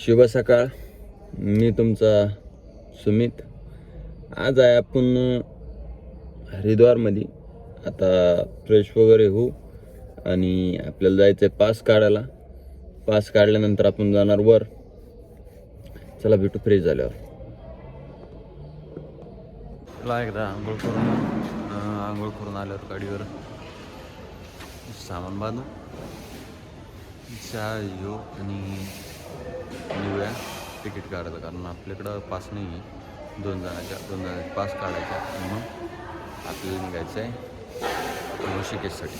शुभ सकाळ. मी तुमचा सुमित. आज आहे आपण हरिद्वारमध्ये. आता फ्रेश वगैरे होऊ आणि आपल्याला जायचं आहे पास काढायला. पास काढल्यानंतर आपण जाणार वर. चला भेटू फ्रेश झाल्यावर. चला एकदा आंघोळ करून आंघोळ करून आल्यावर गाडीवर. सामान बांधू. चहा घेऊ आणि निघूया तिकीट काढायचं कारण आपल्याकडं पास नाही आहे. दोन जणाच्या दोन जणांचा पास काढायचा आणि मग आपल्याला निघायचं आहे ऋषिकेशसाठी.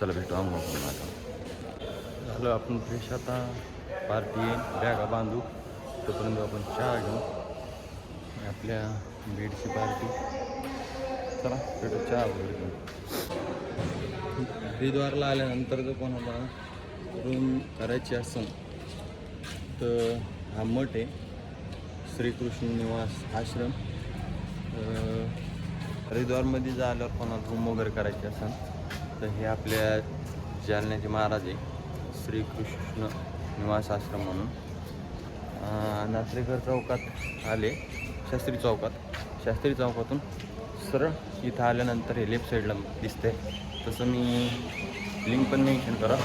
चला भेटू आंघोळ आपण आता. झालं आपण फ्रेश आता. पार्टी बॅगा बांधू. तोपर्यंत आपण चहा घेऊ. आपल्या बेडची पार्टी चला भेटू चहा वगैरे घेऊ हरिद्वारला आल्यानंतर जर कोणाला रूम करायची असेल तर हा मठ आहे. श्रीकृष्ण निवास आश्रम. हरिद्वारमध्ये जर आल्यावर कोणाला रूम वगैरे करायची असेल तर हे आपल्या जालन्याचे महाराज आहे. श्रीकृष्ण निवास आश्रम म्हणून. नात्रेकर चौकात आले शास्त्री चौकात. शास्त्री चौकातून सरळ इथं आल्यानंतर हे लेफ्ट साईडला दिसते तसं मी लिंक पण मेन्शन करा.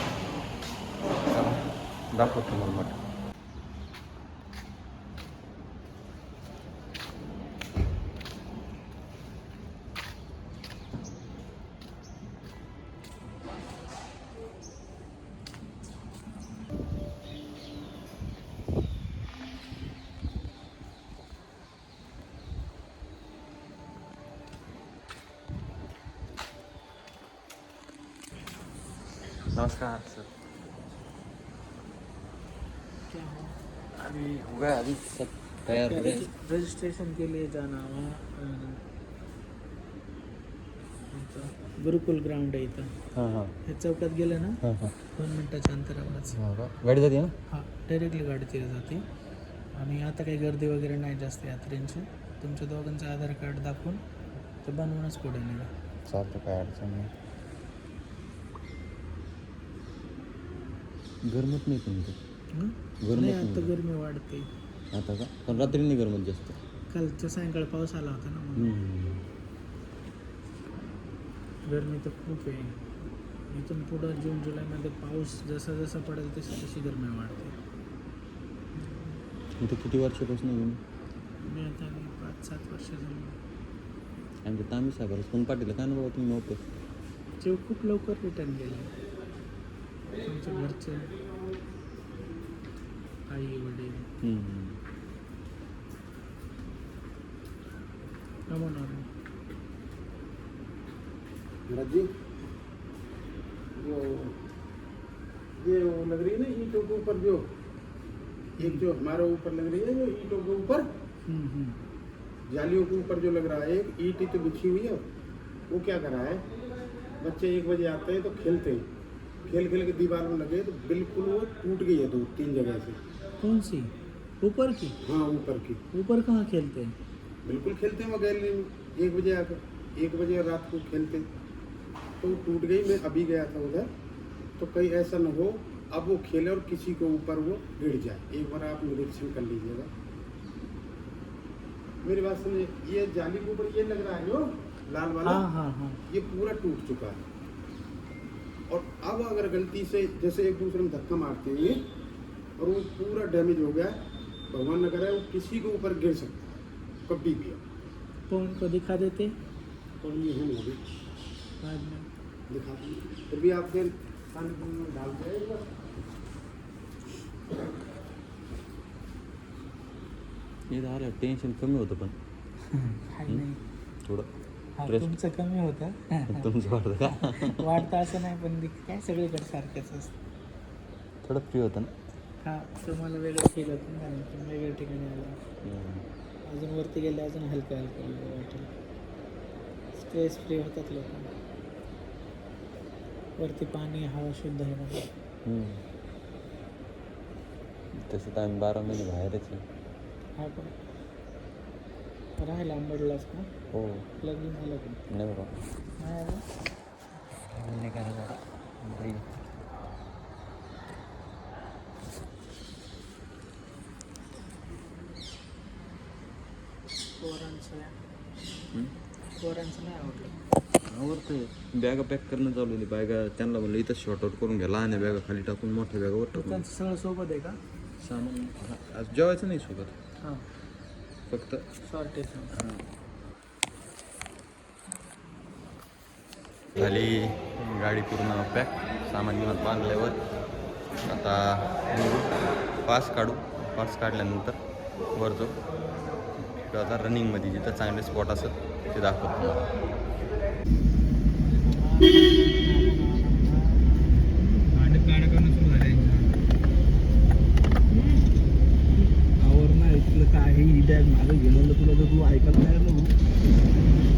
दाखवतो तुम्हाला नमस्कार सर. तैयार रजिस्ट्रेशन के लिए जाना गुरुकुल ग्राउंड आहे इथं. हां हां. हे चौकात गेलं ना? हां हां. दोन मिनटाच्या अंतरावरच. हो गाडी जाते ना? हां डायरेक्टली गाडी तिथे जाते. आणि आता काही गर्दी वगैरे नाही जास्त यात्रेंची. तुमच्या दोघांचं आधार कार्ड दाखवून ते बनवूनच पुढे निघा चालतं काय अडचण नाही. गरमत नाही पण नाही नाही आता गरमी वाढते. आता का? पण रात्री नाही गरमत जास्त. कालच्या सायंकाळी पाऊस आला होता ना गरमी तर खूप आहे. इथून पुढं जून जुलैमध्ये पाऊस जसा जसा पडेल तशी तशी गरमी वाढते. इथं किती वर्षापासून तुम्ही? मी आता पाच सात वर्ष झाली. आमच्या तांबी सागर कोण पाटील काय ना बाबा तुम्ही नव्हतं? ते खूप लवकर रिटर्न गेले. वडील म्हणून जी वो ये वो लग रही है ना ईंटों के ऊपर जो एक जो हमारे ऊपर लग रही है जो ईंटों के ऊपर जालियों के ऊपर जो लग रहा है एक ईंट तो बिछी हुई है वो क्या कर रहा है बच्चे एक बजे आते हैं तो खेलते हैं खेल खेल के दीवार में लगे तो बिल्कुल वो टूट गई है दो तीन जगह से। कौन सी? ऊपर की? हाँ ऊपर की। ऊपर कहाँ खेलते हैं? बिल्कुल खेलते हैं वो गैलरी में एक बजे आकर एक बजे रात को खेलते तो टूट गई मैं अभी गया था उधर। तो कहीं ऐसा न हो अब वो खेले और किसी के ऊपर वो गिर जाए। एक बार आप निरीक्षण कर लीजिएगा। मेरी बात सुनिए ये जाली के ऊपर ये लग रहा है जो लाल वाला? हाँ हाँ हाँ। ये पूरा टूट चुका है। और अब अगर गलती से जैसे एक दूसरे में धक्का मारते हैं ये और वो पूरा डैमेज हो गया भगवान न करे वो किसी के ऊपर गिर सकता है कभी भी कौन को दिखा देते और ये है अभी बाद में। दिखा फिर भी आप फिर पानी में डाल देगा इथं आलं टेन्शन कमी होतं पण थोडं। हा. तुमचं कमी होतं तुमचं वाटतं का? वाढतं असं नाही पण ते काय सगळीकडे सारखंच असतं. थोडं फ्री होतं ना? हा तुम्हाला वेगळं फील होतं ना तुम्ही वेगळ्या ठिकाणी आला. अजून वरती गेले अजून हलकं हलकं हलकं वाटेल स्ट्रेस फ्री होतात लोक. वरती पाणी हवा शुद्ध आहे ना हम्म. तसं तर आम्ही बारा महिने बाहेरच आहे. हा पण राहायला अंबडलाच ना? हो. लग्न झालं नाही बरोबर नाही नाही काय बाई. पोरांचं पोरांचं नाही आवडतंय. बॅगा पॅक करणं चालू आहे बॅगा त्यांना म्हणलं इथं शॉर्ट आउट करून घ्या. लहान बॅगा खाली टाकून मोठ्या बॅगावर टाकून. सगळं सोबत आहे का? सामान आज जेवायचं नाही सोबत. हां. फक्त. झाली गाडी पूर्ण पॅक. सामान गिमान बांधल्यावर आता पास काढू. पास काढल्यानंतर वर जाऊ आता रनिंगमध्ये जिथं चांगले स्पॉट असत ते दाखवतो तुम्हाला आवर नाही तुला काय ही बॅग माझं गेलेलं तुला तर तू ऐकायला नाही आलं भाऊ.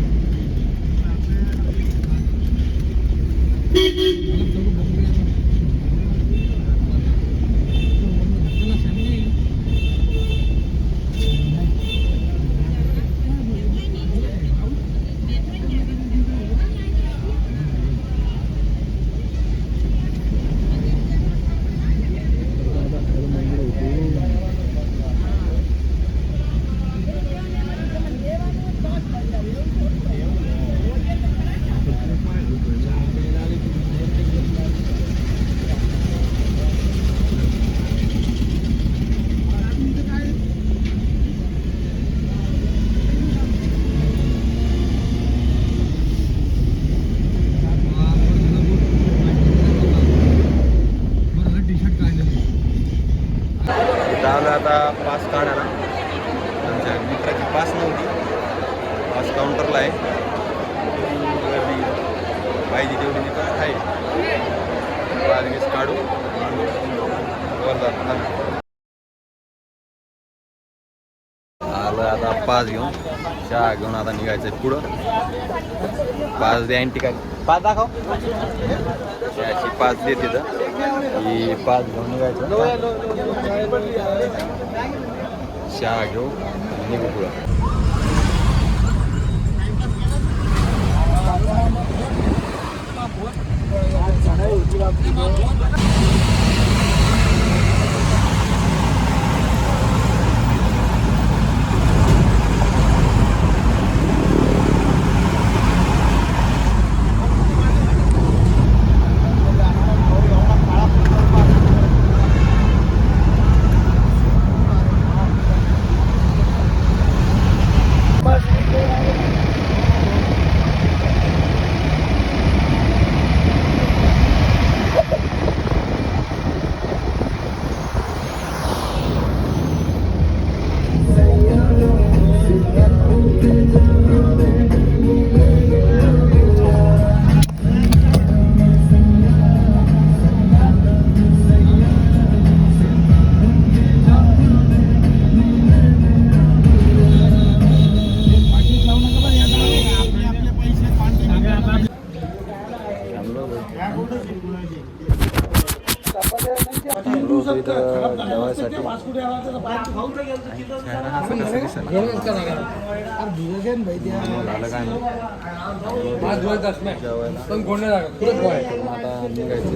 इथं आता पास काढायला. आमच्या मित्राची पास नव्हती. पास काउंटरला आहे. गर्दी पाहिजे तेवढी तिथं आहे पाच गॅस काढू. आलं आता पास घेऊन. चहा घेऊन आता निघायचं आहे पुढं. पाच दे अँटी काय पाच दाखव. पाच देते तर ही पाच घेऊन निघायचं चहा घेऊ निघू पुढं थांबलो जेवायसाठी चेहरा हा? झालं काय नाही. जेवायला. आता निघायचं.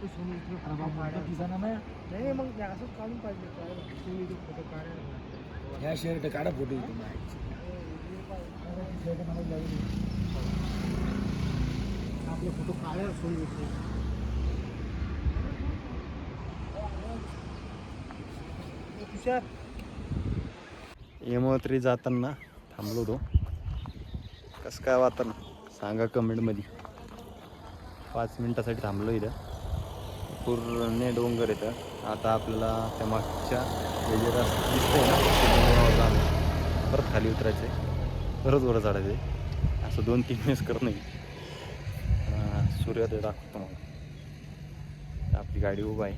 भेटू नाही मग असंच काढून पाहिजे या शर्ट काढा फोटो आपले फोटो काढायला सोय तुषार. यमोत्री जाताना थांबलो तो. कसं काय वातावरण? सांगा कमेंटमध्ये पाच मिनटासाठी थांबलो इथं. पूर्ण डोंगर येतं आता आपल्याला त्या मागच्या हे जे रस्ता दिसतंय ना डोंगरावर जाणं परत खाली उतरायचं आहे परत वर चढायचं आहे असं दोन तीन वेळेस करत नाही. सूर्योदय दाखवतो मग. आपली गाडी उभा आहे.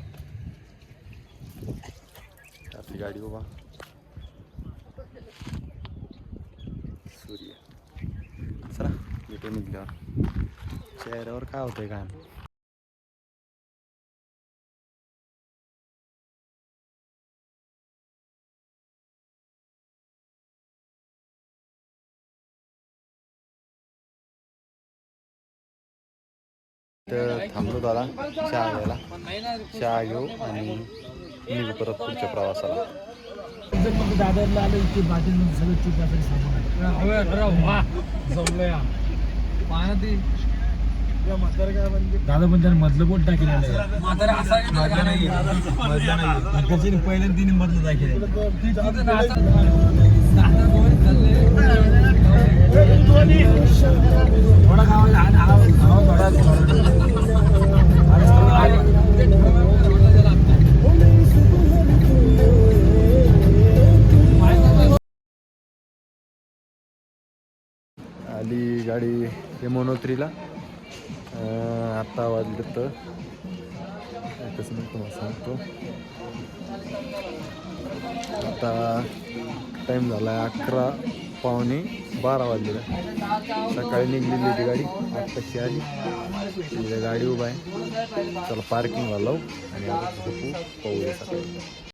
आपली गाडी उभा. सूर्य. चला भेटू निघल्यावर चेहऱ्यावर काय होतंय काय? इथं थांबलो दादा चहा घ्यायला. चहा घेऊ आणि निघू परत पुढच्या प्रवासाला. दादरला आलं इथे बाटली सगळं चूक आपण दादा पण त्याने मधलं बोट टाकेलेलं आहे मधलं नाही मधलं नाही पहिल्यांदा तिने मधलं टाकेलं थोडा गावाला यमुनोत्रीला आत्ता वाजले तर. कसं मी तुम्हाला सांगतो. आता टाईम झाला आहे अकरा पावणे बारा वाजलेला सकाळी निघलेली होती गाडी. आत्ताशी आली. तिथे गाडी उभा आहे. चला पार्किंगला लावू आणि आता पाहूया सकाळी.